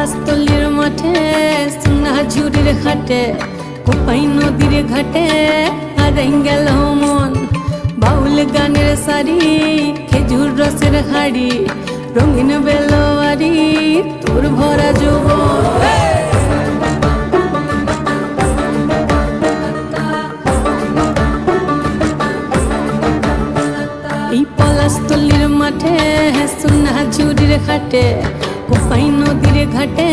পলাশতলির মাঠে সোনা ঝুরির হাটে, কোপাই নদীর ঘাটে আর গেল মন। বাউল গানের সারি, খেজুর রসের হাড়ি, রঙিন বেলোয়ারি, তোর ভরা যুবন। এই পলাশতলির মাঠে সোনা ঝুরির হাটে কোপাই নদীর ঘাটে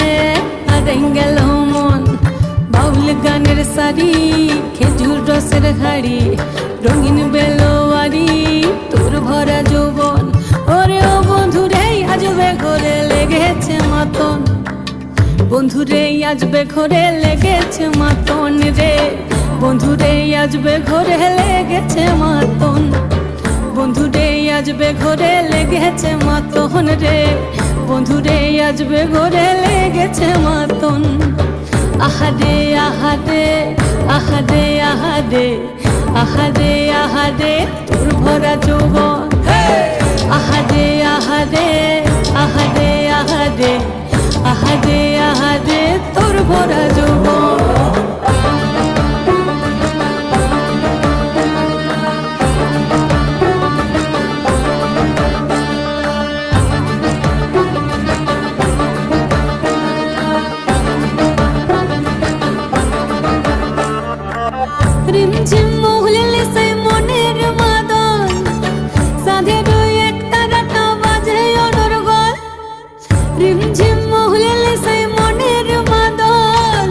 গেল মন বাউল গানের শাড়ি খেজুর রসের হাড়ি রঙিন বেলোয়ারি তোর ভরা যৌবন ওরে ও বন্ধুরে আজবে ঘরে লেগেছে মাতন বন্ধুরে আজবে ঘরে লেগেছে মাতন রে বন্ধুরে আজবে ঘরে লেগেছে মাতন বন্ধুরে আজবে ঘরে লেগেছে মাতন রে বন্ধুরে আজবে ঘরে লেগেছে মাতন আহাদে আহাদে আহাদে আহাদে আহাদে আহাদে তোর ভরা যৌবন আহাদে আহাদে আহাদে আহাদে আহাদে আহাদে তোর ভরা যৌবন রিমঝিম মহুলে সে মনের মাদন সাধের এক তারাটা বাজে অনর্গল। রিমঝিম মহুলে সে মনের মাদন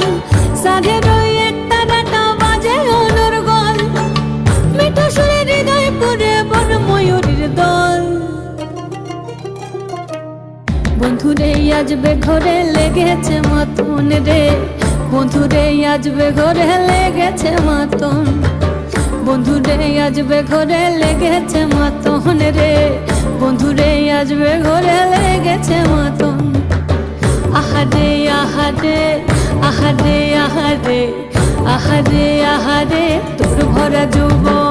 সাধের এক তারাটা বাজে অনর্গল। মিঠা সুরে হৃদয় পুরে ময়ূরীর দল। বন্ধুরে আজবে ঘরে লেগেছে মতন রে। বন্ধুরে আজবে ঘরে লেগেছে মাতন। বন্ধুরে আজবে ঘরে লেগেছে মাতন রে। বন্ধুরে আজবে ঘরে লেগেছে মাতন। আহারে আহারে আহারে আহারে আহারে আহারে তোর ভরা যৌবন